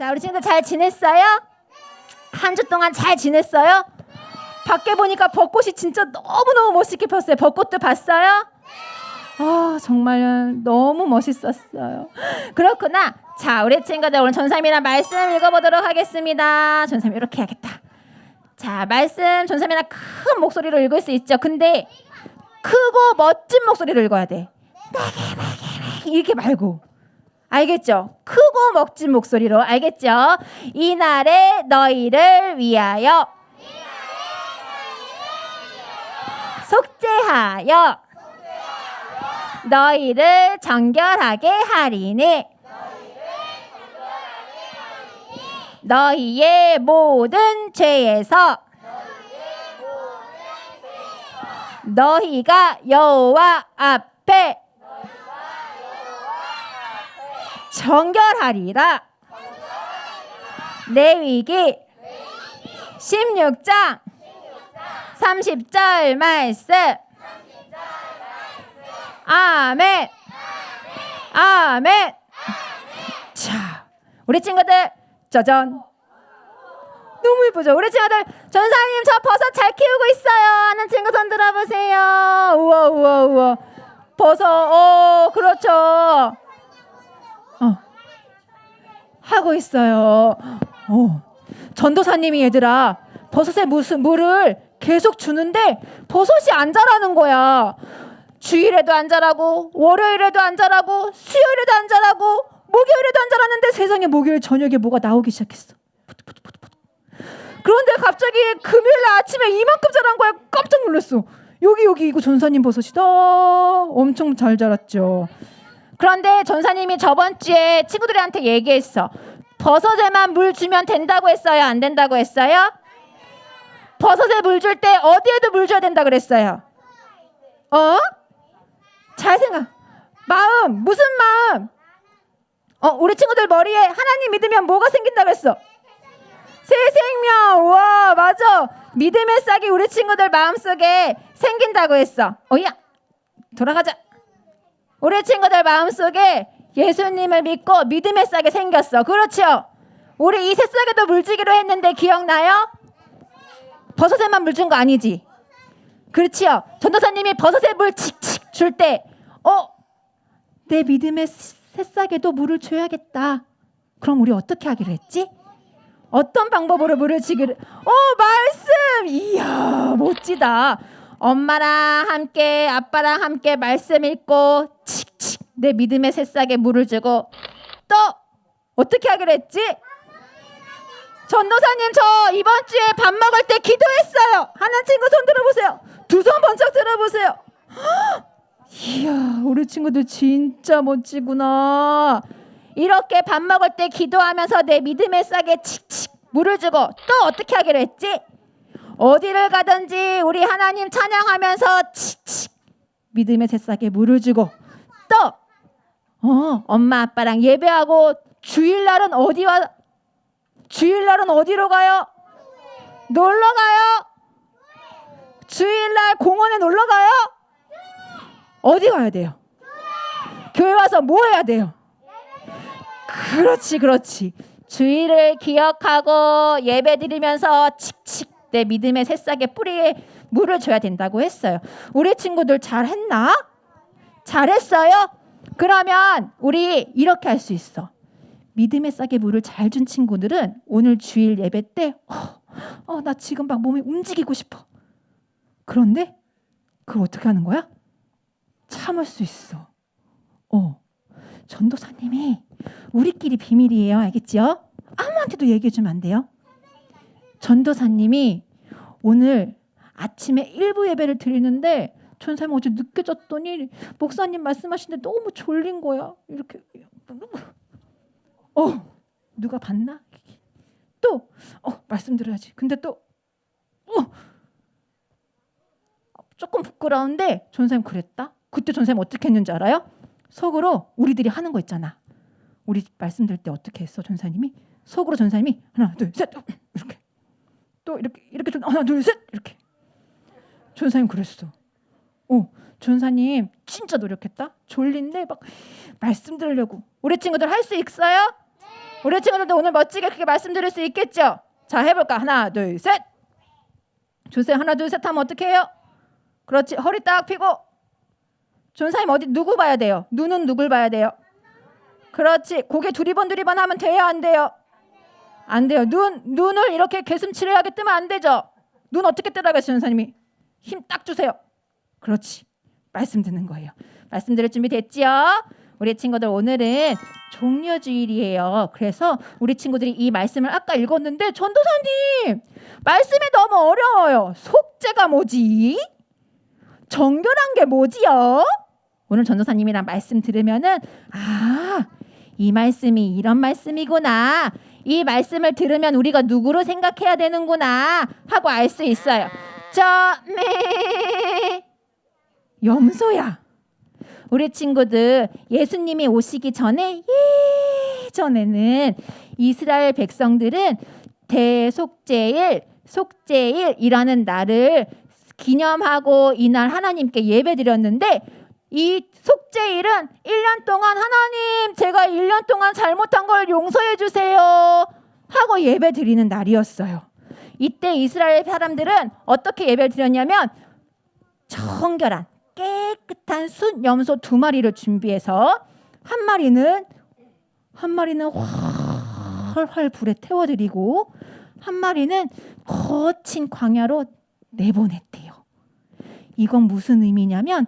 자, 우리 친구들 잘 지냈어요? 한 주 동안 잘 지냈어요? 밖에 보니까 벚꽃이 진짜 너무너무 멋있게 폈어요. 벚꽃도 봤어요? 아, 정말 너무 멋있었어요. 그렇구나. 자, 우리 친구들 오늘 전삼이랑 말씀 읽어보도록 하겠습니다. 전삼 이렇게 해야겠다. 자, 말씀 전삼이랑 큰 목소리로 읽을 수 있죠. 근데 크고 멋진 목소리로 읽어야 돼. 이렇게 말고. 알겠죠? 크고 멋진 목소리로 알겠죠? 이날에 너희를 위하여 속죄하여 너희를 정결하게 하리니 너희의 모든 죄에서 너희가 여호와 앞에 정결하리라. 레위기 16장 30절 말씀. 아멘. 아멘. 자, 우리 친구들 짜잔. 너무 예쁘죠? 우리 친구들 전사님 저 버섯 잘 키우고 있어요 하는 친구 손 들어보세요. 우와 우와 우와. 버섯 어 그렇죠. 어. 하고 있어요. 어. 전도사님이 얘들아 버섯에 무슨 물을 계속 주는데 버섯이 안 자라는 거야. 주일에도 안 자라고 월요일에도 안 자라고 수요일에도 안 자라고 목요일에도 안 자랐는데 세상에 목요일 저녁에 뭐가 나오기 시작했어. 그런데 갑자기 금요일 날 아침에 이만큼 자란 거야. 깜짝 놀랐어. 여기 여기 이거 전사님 버섯이다. 엄청 잘 자랐죠. 그런데 전사님이 저번 주에 친구들한테 얘기했어. 버섯에만 물 주면 된다고 했어요? 안 된다고 했어요? 버섯에 물 줄 때 어디에도 물 줘야 된다 그랬어요? 어? 잘 생각. 마음 무슨 마음? 어 우리 친구들 머리에 하나님 믿으면 뭐가 생긴다 그랬어? 새 생명. 와 맞아. 믿음의 싹이 우리 친구들 마음 속에 생긴다고 했어. 어야 돌아가자. 우리 친구들 마음속에 예수님을 믿고 믿음의 싹이 생겼어. 그렇죠? 우리 이 새싹에도 물주기로 했는데 기억나요? 버섯에만 물 준 거 아니지? 그렇지요? 전도사님이 버섯에 물 칙칙 줄 때, 어? 내 믿음의 새싹에도 물을 줘야겠다. 그럼 우리 어떻게 하기로 했지? 어떤 방법으로 물을 주기를? 어, 말씀! 이야, 멋지다. 엄마랑 함께 아빠랑 함께 말씀 읽고 칙칙 내 믿음의 새싹에 물을 주고 또 어떻게 하기로 했지? 전도사님 저 이번 주에 밥 먹을 때 기도했어요. 하는 친구 손 들어보세요. 두 손 번쩍 들어보세요. 헉! 이야 우리 친구들 진짜 멋지구나. 이렇게 밥 먹을 때 기도하면서 내 믿음의 싹에 칙칙 물을 주고 또 어떻게 하기로 했지? 어디를 가든지 우리 하나님 찬양하면서 칙칙 믿음의 새싹에 물을 주고 또 어, 엄마 아빠랑 예배하고 주일날은 어디와 주일날은 어디로 가요? 놀러 가요? 주일날 공원에 놀러 가요? 어디 가야 돼요? 교회 와서 뭐 해야 돼요? 그렇지, 그렇지. 주일을 기억하고 예배 드리면서 칙칙 내 믿음의 새싹의 뿌리에 물을 줘야 된다고 했어요. 우리 친구들 잘했나? 잘했어요? 그러면 우리 이렇게 할 수 있어. 믿음의 싹에 물을 잘 준 친구들은 오늘 주일 예배 때, 어, 어, 나 지금 막 몸이 움직이고 싶어. 그런데 그걸 어떻게 하는 거야? 참을 수 있어. 어, 전도사님이 우리끼리 비밀이에요. 알겠죠? 아무한테도 얘기해 주면 안 돼요. 전도사님이 오늘 아침에 일부 예배를 드리는데 전사님 어제 늦게 잤더니 목사님 말씀하시는데 너무 졸린 거야. 이렇게 어 누가 봤나? 또어 말씀 드려야지. 근데 또 어, 조금 부끄러운데 전사님 그랬다. 그때 전사님 어떻게 했는지 알아요? 속으로 우리들이 하는 거 있잖아. 우리 말씀드릴 때 어떻게 했어 전사님이? 속으로 전사님이 하나 둘 셋 이렇게 또 이렇게 이렇게 좀 하나 둘 셋 이렇게 전사님 그랬어. 어 전사님 진짜 노력했다. 졸린데 막 말씀 들으려고 우리 친구들 할 수 있어요? 우리 친구들도 오늘 멋지게 그렇게 말씀드릴 수 있겠죠? 자 해볼까? 하나 둘 셋. 주세요. 하나 둘 셋 하면 어떻게 해요? 그렇지. 허리 딱 펴고. 전사님 어디 누구 봐야 돼요? 눈은 누굴 봐야 돼요? 그렇지. 고개 두리번 두리번 하면 돼요, 안 돼요? 안 돼요. 눈 눈을 이렇게 개슴츠레하게 뜨면 안 되죠. 눈 어떻게 뜨라고 했어요, 전사님이? 힘 딱 주세요. 그렇지. 말씀 듣는 거예요. 말씀 들을 준비 됐지요? 우리 친구들 오늘은 종려 주일이에요. 그래서 우리 친구들이 이 말씀을 아까 읽었는데 전도사님 말씀이 너무 어려워요. 속죄가 뭐지? 정결한 게 뭐지요? 오늘 전도사님이랑 말씀 들으면은 아, 이 말씀이 이런 말씀이구나. 이 말씀을 들으면 우리가 누구로 생각해야 되는구나 하고 알 수 있어요. 저매 염소야. 우리 친구들 예수님이 오시기 전에 예전에는 이스라엘 백성들은 대속죄일, 속죄일이라는 날을 기념하고 이날 하나님께 예배드렸는데 이 속죄일은 1년 동안 하나님 제가 1년 동안 잘못한 걸 용서해 주세요 하고 예배 드리는 날이었어요. 이때 이스라엘 사람들은 어떻게 예배를 드렸냐면 청결한 깨끗한 순 염소 두 마리를 준비해서 한 마리는 한 마리는 활활 불에 태워드리고 한 마리는 거친 광야로 내보냈대요. 이건 무슨 의미냐면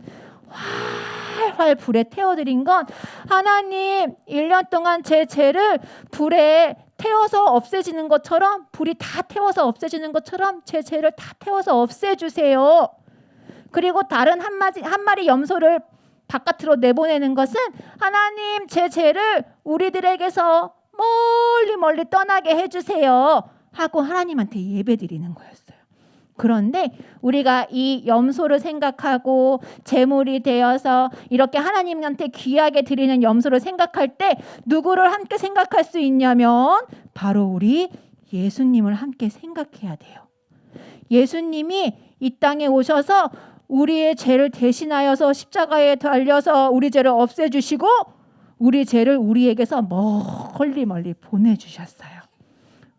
활활 불에 태워드린 건 하나님 1년 동안 제 죄를 불에 태워서 없애지는 것처럼 불이 다 태워서 없애지는 것처럼 제 죄를 다 태워서 없애주세요. 그리고 다른 한 마리 한 마리 염소를 바깥으로 내보내는 것은 하나님 제 죄를 우리들에게서 멀리 멀리 떠나게 해주세요 하고 하나님한테 예배드리는 거였어요. 그런데 우리가 이 염소를 생각하고 제물이 되어서 이렇게 하나님한테 귀하게 드리는 염소를 생각할 때 누구를 함께 생각할 수 있냐면 바로 우리 예수님을 함께 생각해야 돼요. 예수님이 이 땅에 오셔서 우리의 죄를 대신하여서 십자가에 달려서 우리 죄를 없애주시고 우리 죄를 우리에게서 멀리 멀리 보내주셨어요.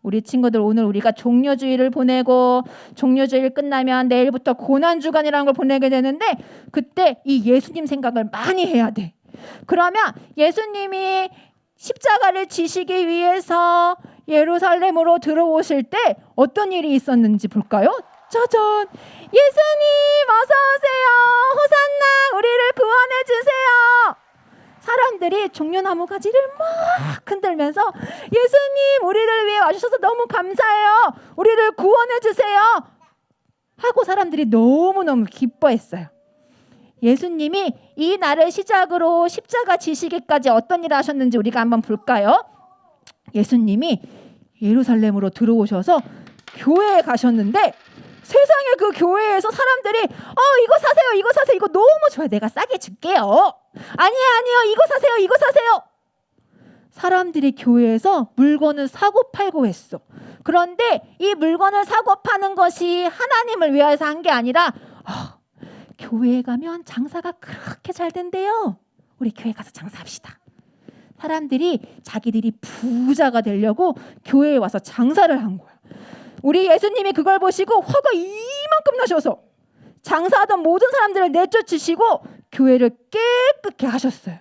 우리 친구들 오늘 우리가 종려주의를 보내고 종려주일 끝나면 내일부터 고난 주간이라는 걸 보내게 되는데 그때 이 예수님 생각을 많이 해야 돼. 그러면 예수님이 십자가를 지시기 위해서 예루살렘으로 들어오실 때 어떤 일이 있었는지 볼까요? 짜잔! 예수님 어서 오세요. 호산나 우리를 구원해 주세요. 사람들이 종려나무 가지를 막 흔들면서 예수님 우리를 위해 와주셔서 너무 감사해요. 우리를 구원해 주세요. 하고 사람들이 너무너무 기뻐했어요. 예수님이 이 날을 시작으로 십자가 지시기까지 어떤 일을 하셨는지 우리가 한번 볼까요? 예수님이 예루살렘으로 들어오셔서 교회에 가셨는데 세상에 그 교회에서 사람들이 어 이거 사세요 이거 사세요 이거 너무 좋아요. 내가 싸게 줄게요. 아니에요 아니에요. 이거 사세요 이거 사세요. 사람들이 교회에서 물건을 사고 팔고 했어. 그런데 이 물건을 사고 파는 것이 하나님을 위해서 한 게 아니라 어, 교회에 가면 장사가 그렇게 잘 된대요. 우리 교회 가서 장사합시다. 사람들이 자기들이 부자가 되려고 교회에 와서 장사를 한 거야 우리 예수님이 그걸 보시고 화가 이만큼 나셔서 장사하던 모든 사람들을 내쫓으시고 교회를 깨끗게 하셨어요.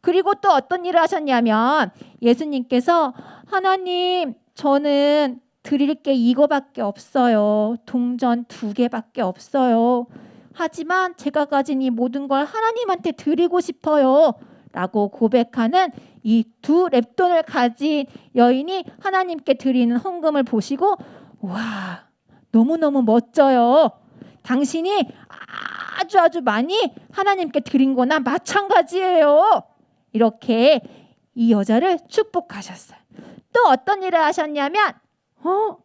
그리고 또 어떤 일을 하셨냐면 예수님께서 하나님 저는 드릴 게 이거밖에 없어요. 동전 두 개밖에 없어요. 하지만 제가 가진 이 모든 걸 하나님한테 드리고 싶어요. 라고 고백하는 이 두 랩돈을 가진 여인이 하나님께 드리는 헌금을 보시고 와, 너무너무 멋져요. 당신이 아주 아주 많이 하나님께 드린 거나 마찬가지예요. 이렇게 이 여자를 축복하셨어요. 또 어떤 일을 하셨냐면, 어,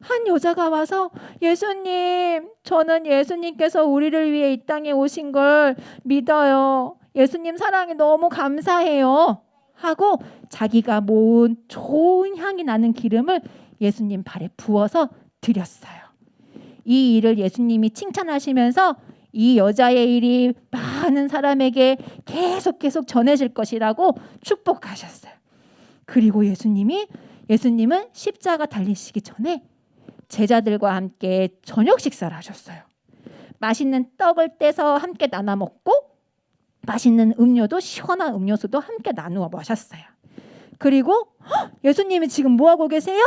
한 여자가 와서 예수님, 저는 예수님께서 우리를 위해 이 땅에 오신 걸 믿어요. 예수님 사랑이 너무 감사해요. 하고 자기가 모은 좋은 향이 나는 기름을 예수님 발에 부어서 드렸어요. 이 일을 예수님이 칭찬하시면서 이 여자의 일이 많은 사람에게 계속 계속 전해질 것이라고 축복하셨어요. 그리고 예수님이 예수님은 십자가 달리시기 전에 제자들과 함께 저녁 식사를 하셨어요. 맛있는 떡을 떼서 함께 나눠 먹고 맛있는 음료도 시원한 음료수도 함께 나누어 마셨어요. 그리고 헉, 예수님이 지금 뭐 하고 계세요?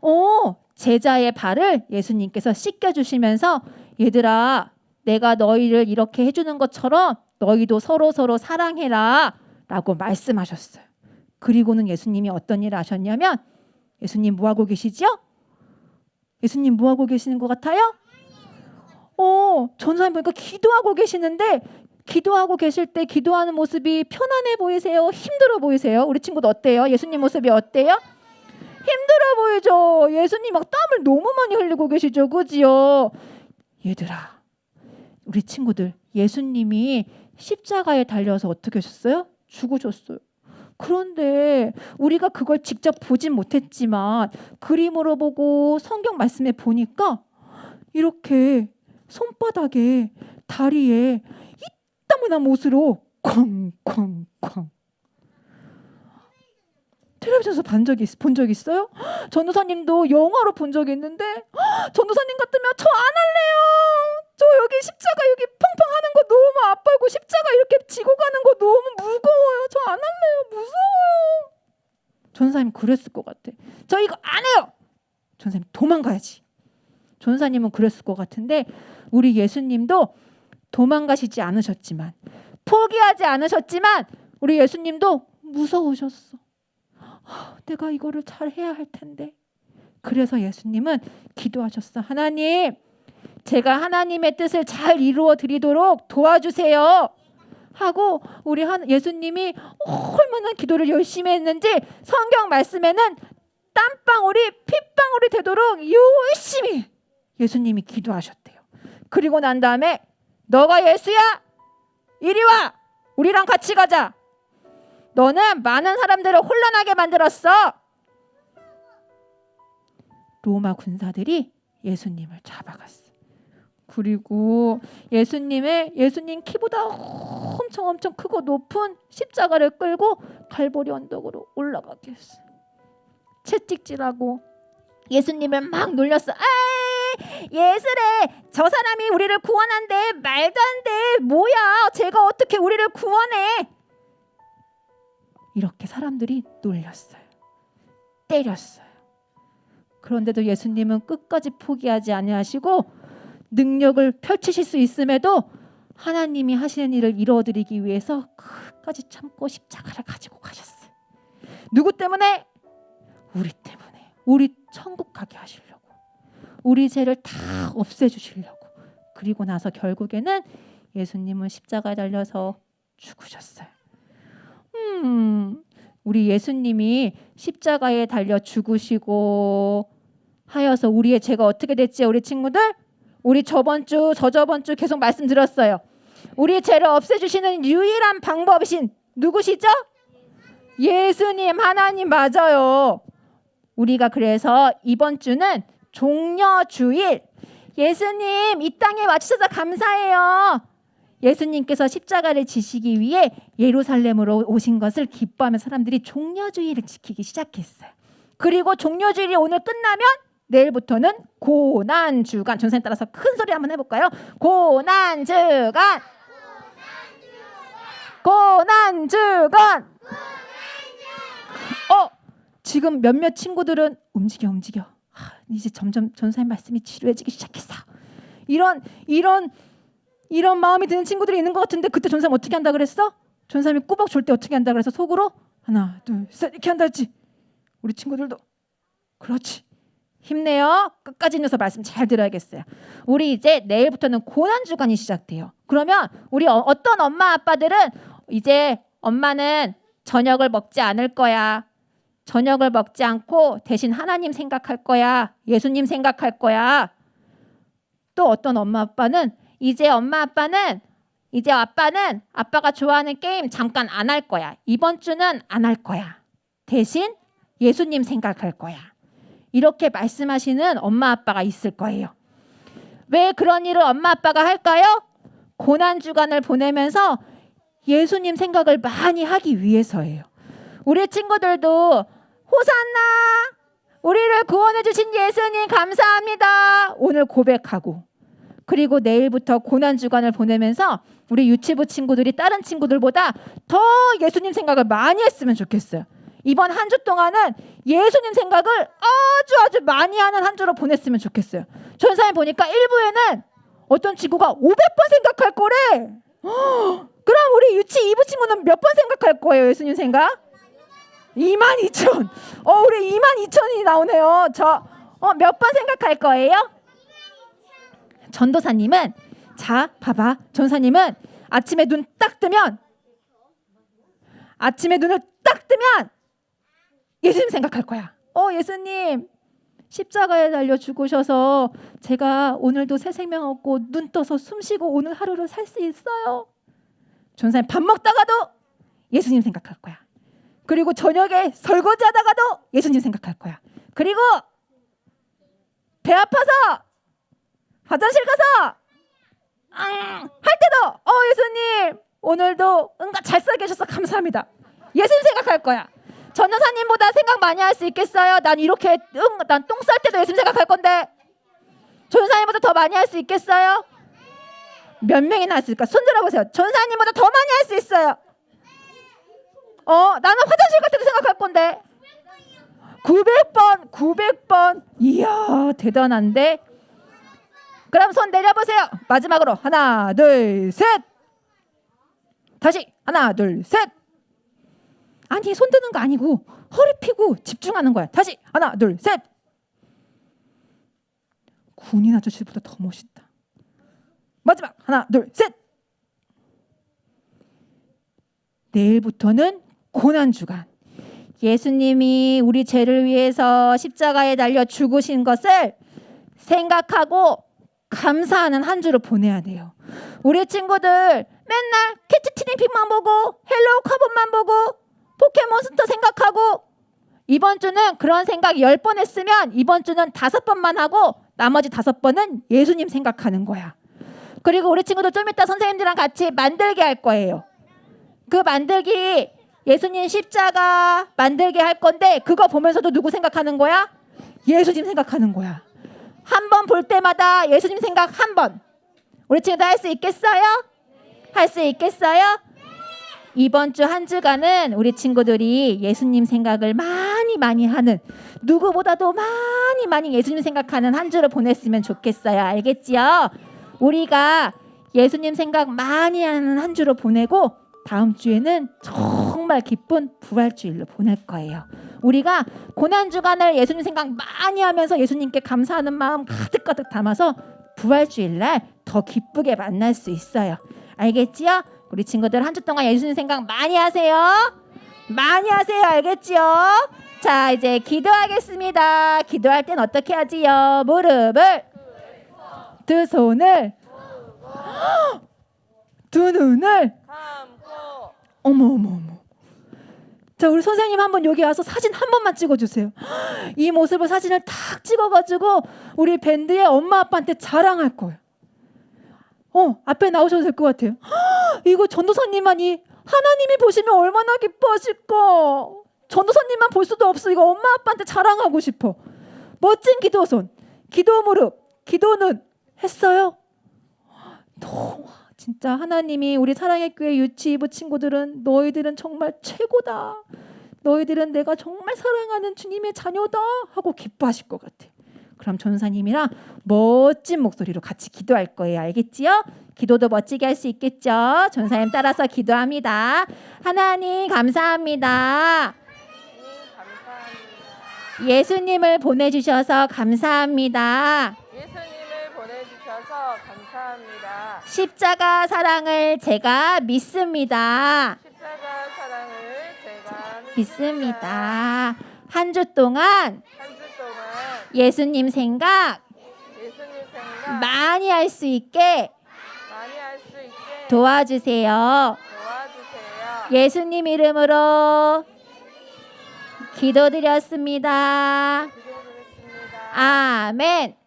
오, 제자의 발을 예수님께서 씻겨 주시면서 얘들아, 내가 너희를 이렇게 해주는 것처럼 너희도 서로 서로 사랑해라 라고 말씀하셨어요. 그리고는 예수님이 어떤 일을 하셨냐면 예수님 뭐 하고 계시죠? 예수님 뭐 하고 계시는 것 같아요? 어, 전사님 보니까 기도하고 계시는데 기도하고 계실 때 기도하는 모습이 편안해 보이세요? 힘들어 보이세요? 우리 친구도 어때요? 예수님 모습이 어때요? 힘들어 보이죠? 예수님 막 땀을 너무 많이 흘리고 계시죠? 그지요? 얘들아, 우리 친구들 예수님이 십자가에 달려서 어떻게 하셨어요? 죽으셨어요. 그런데 우리가 그걸 직접 보진 못했지만 그림으로 보고 성경 말씀에 보니까 이렇게 손바닥에 다리에 이따만한 못으로 쾅쾅쾅 텔레비전에서 본 적이 있- 본적 있어요? 전도사님도 영화로 본 적이 있는데 전도사님 같으면 저 안 할래요. 저 여기 십자가 여기 펑펑 하는 거 너무 아파고 십자가 이렇게 지고 가는 거 너무 무거워요. 저 안 할래요. 무서워요. 전사님 그랬을 것 같아. 저 이거 안 해요. 전사님 도망가야지. 전사님은 그랬을 것 같은데 우리 예수님도 도망가시지 않으셨지만 포기하지 않으셨지만 우리 예수님도 무서우셨어. 아, 내가 이거를 잘 해야 할 텐데. 그래서 예수님은 기도하셨어. 하나님, 제가 하나님의 뜻을 잘 이루어 드리도록 도와주세요. 하고 우리 한 예수님이 얼마나 기도를 열심히 했는지 성경 말씀에는 땀방울이 핏방울이 되도록 열심히 예수님이 기도하셨대요. 그리고 난 다음에 너가 예수야? 이리 와. 우리랑 같이 가자. 너는 많은 사람들을 혼란하게 만들었어. 로마 군사들이 예수님을 잡아갔어. 그리고 예수님의 예수님 키보다 엄청 엄청 크고 높은 십자가를 끌고 갈보리 언덕으로 올라가게 했어. 채찍질하고 예수님을 막 놀렸어. 아, 예수래. 저 사람이 우리를 구원한대. 말도 안 돼. 뭐야? 제가 어떻게 우리를 구원해? 이렇게 사람들이 놀렸어요. 때렸어요. 그런데도 예수님은 끝까지 포기하지 아니하시고 능력을 펼치실 수 있음에도 하나님이 하시는 일을 이루어드리기 위해서 끝까지 참고 십자가를 가지고 가셨어요. 누구 때문에? 우리 때문에. 우리 천국 가게 하시려고. 우리 죄를 다 없애주시려고. 그리고 나서 결국에는 예수님은 십자가에 달려서 죽으셨어요. 음, 우리 예수님이 십자가에 달려 죽으시고 하여서 우리의 죄가 어떻게 됐지, 우리 친구들? 우리 저번 주, 저저번 주 계속 말씀드렸어요. 우리의 죄를 없애주시는 유일한 방법이신 누구시죠? 예수님, 하나님 맞아요. 우리가 그래서 이번 주는 종려 주일. 예수님, 이 땅에 와주셔서 감사해요. 예수님께서 십자가를 지시기 위해 예루살렘으로 오신 것을 기뻐하며 사람들이 종려주일을 지키기 시작했어요. 그리고 종려주일이 오늘 끝나면 내일부터는 고난 주간 전사님 따라서 큰 소리 한번 해볼까요? 고난 주간 고난 주간 어 지금 몇몇 친구들은 움직여 움직여 아, 이제 점점 전사님 말씀이 지루해지기 시작했어 이런 이런 이런 마음이 드는 친구들이 있는 것 같은데 그때 전사님 어떻게 한다 그랬어? 전사님이 꾸벅 줄때 어떻게 한다 그래서 속으로 하나 둘셋 이렇게 한다 했지 우리 친구들도 그렇지 힘내요. 끝까지 넣어서 말씀 잘 들어야겠어요. 우리 이제 내일부터는 고난 주간이 시작돼요. 그러면 우리 어, 어떤 엄마 아빠들은 이제 엄마는 저녁을 먹지 않을 거야. 저녁을 먹지 않고 대신 하나님 생각할 거야. 예수님 생각할 거야. 또 어떤 엄마 아빠는 이제 엄마 아빠는 이제 아빠는 아빠가 좋아하는 게임 잠깐 안 할 거야. 이번 주는 안 할 거야. 대신 예수님 생각할 거야. 이렇게 말씀하시는 엄마 아빠가 있을 거예요. 왜 그런 일을 엄마 아빠가 할까요? 고난 주간을 보내면서 예수님 생각을 많이 하기 위해서예요. 우리 친구들도 호산나 우리를 구원해 주신 예수님 감사합니다. 오늘 고백하고 그리고 내일부터 고난 주간을 보내면서 우리 유치부 친구들이 다른 친구들보다 더 예수님 생각을 많이 했으면 좋겠어요. 이번 한 주 동안은 예수님 생각을 아주 아주 많이 하는 한 주로 보냈으면 좋겠어요. 전사에 보니까 1부에는 어떤 친구가 500번 생각할 거래. 헉, 그럼 우리 유치 2부 친구는 몇 번 생각할 거예요, 예수님 생각? 2만 2천. 어, 우리 2만 2천이 나오네요. 저, 어, 몇 번 생각할 거예요? 전도사님은, 자, 봐봐. 전사님은 아침에 눈 딱 뜨면, 아침에 눈을 딱 뜨면, 예수님 생각할 거야. 어, 예수님. 십자가에 달려 죽으셔서 제가 오늘도 새 생명 얻고 눈 떠서 숨 쉬고 오늘 하루를 살 수 있어요. 전사님 밥 먹다가도 예수님 생각할 거야. 그리고 저녁에 설거지 하다가도 예수님 생각할 거야. 그리고 배 아파서 화장실 가서 음, 할 때도 어 예수님 오늘도 응가 잘 살게 해주셔서 감사합니다. 예수님 생각할 거야. 전도사님보다 생각 많이 할 수 있겠어요? 난 이렇게 응, 난 똥 쌀 때도 예수님 생각할 건데 전도사님보다 더 많이 할 수 있겠어요? 몇 명이나 할 수 있을까? 손 들어보세요. 전사님보다 더 많이 할 수 있어요. 어, 나는 화장실 갈 때도 생각할 건데. 900번, 900번. 이야, 대단한데. 그럼 손 내려보세요. 마지막으로 하나, 둘, 셋. 다시 하나, 둘, 셋. 아니, 손 드는 거 아니고 허리 피고 집중하는 거야. 다시 하나, 둘, 셋. 군인 아저씨보다 더 멋있다. 마지막 하나, 둘, 셋. 내일부터는 고난 주간. 예수님이 우리 죄를 위해서 십자가에 달려 죽으신 것을 생각하고 감사하는 한 주를 보내야 돼요. 우리 친구들 맨날 캐치 티니핑만 보고 헬로우 카본만 보고 포켓몬스터 생각하고 이번 주는 그런 생각 10번 했으면 이번 주는 다섯 번만 하고 나머지 다섯 번은 예수님 생각하는 거야. 그리고 우리 친구들 좀 이따 선생님들이랑 같이 만들기 할 거예요. 그 만들기 예수님 십자가 만들게 할 건데 그거 보면서도 누구 생각하는 거야? 예수님 생각하는 거야. 한 번 볼 때마다 예수님 생각 한 번. 우리 친구들 할 수 있겠어요? 할 수 있겠어요? 이번 주 한 주간은 우리 친구들이 예수님 생각을 많이 많이 하는 누구보다도 많이 많이 예수님 생각하는 한 주를 보냈으면 좋겠어요. 알겠지요? 우리가 예수님 생각 많이 하는 한 주로 보내고 다음 주에는 정말 기쁜 부활주일로 보낼 거예요. 우리가 고난 주간을 예수님 생각 많이 하면서 예수님께 감사하는 마음 가득가득 담아서 부활주일 날 더 기쁘게 만날 수 있어요. 알겠지요? 우리 친구들 한 주 동안 예수님 생각 많이 하세요. 많이 하세요. 알겠지요? 자, 이제 기도하겠습니다. 기도할 땐 어떻게 하지요? 무릎을 두 손을 두 눈을 어머 어머 어머. 자 우리 선생님 한번 여기 와서 사진 한 번만 찍어주세요. 이 모습을 사진을 탁 찍어가지고 우리 밴드의 엄마 아빠한테 자랑할 거예요. 어 앞에 나오셔도 될 것 같아요. 이거 전도사님만이 하나님이 보시면 얼마나 기뻐하실까. 전도사님만 볼 수도 없어. 이거 엄마 아빠한테 자랑하고 싶어. 멋진 기도손, 기도 무릎, 기도 눈 했어요. 너무 진짜 하나님이 우리 사랑의 교회 유치부 친구들은 너희들은 정말 최고다. 너희들은 내가 정말 사랑하는 주님의 자녀다 하고 기뻐하실 것 같아. 그럼 전사님이랑 멋진 목소리로 같이 기도할 거예요. 알겠지요? 기도도 멋지게 할 수 있겠죠? 전사님 따라서 기도합니다. 하나님 감사합니다. 예수님을 보내주셔서 감사합니다. 보내주셔서 감사합니다. 십자가 사랑을 제가 믿습니다. 십자가 사랑을 제가 믿습니다. 한 주 동안 한 주 동안 예수님 생각 예수님 생각 많이 할 수 있게 많이 할 수 있게 도와주세요. 도와주세요. 예수님 이름으로 기도드렸습니다. 기도드렸습니다. 아멘.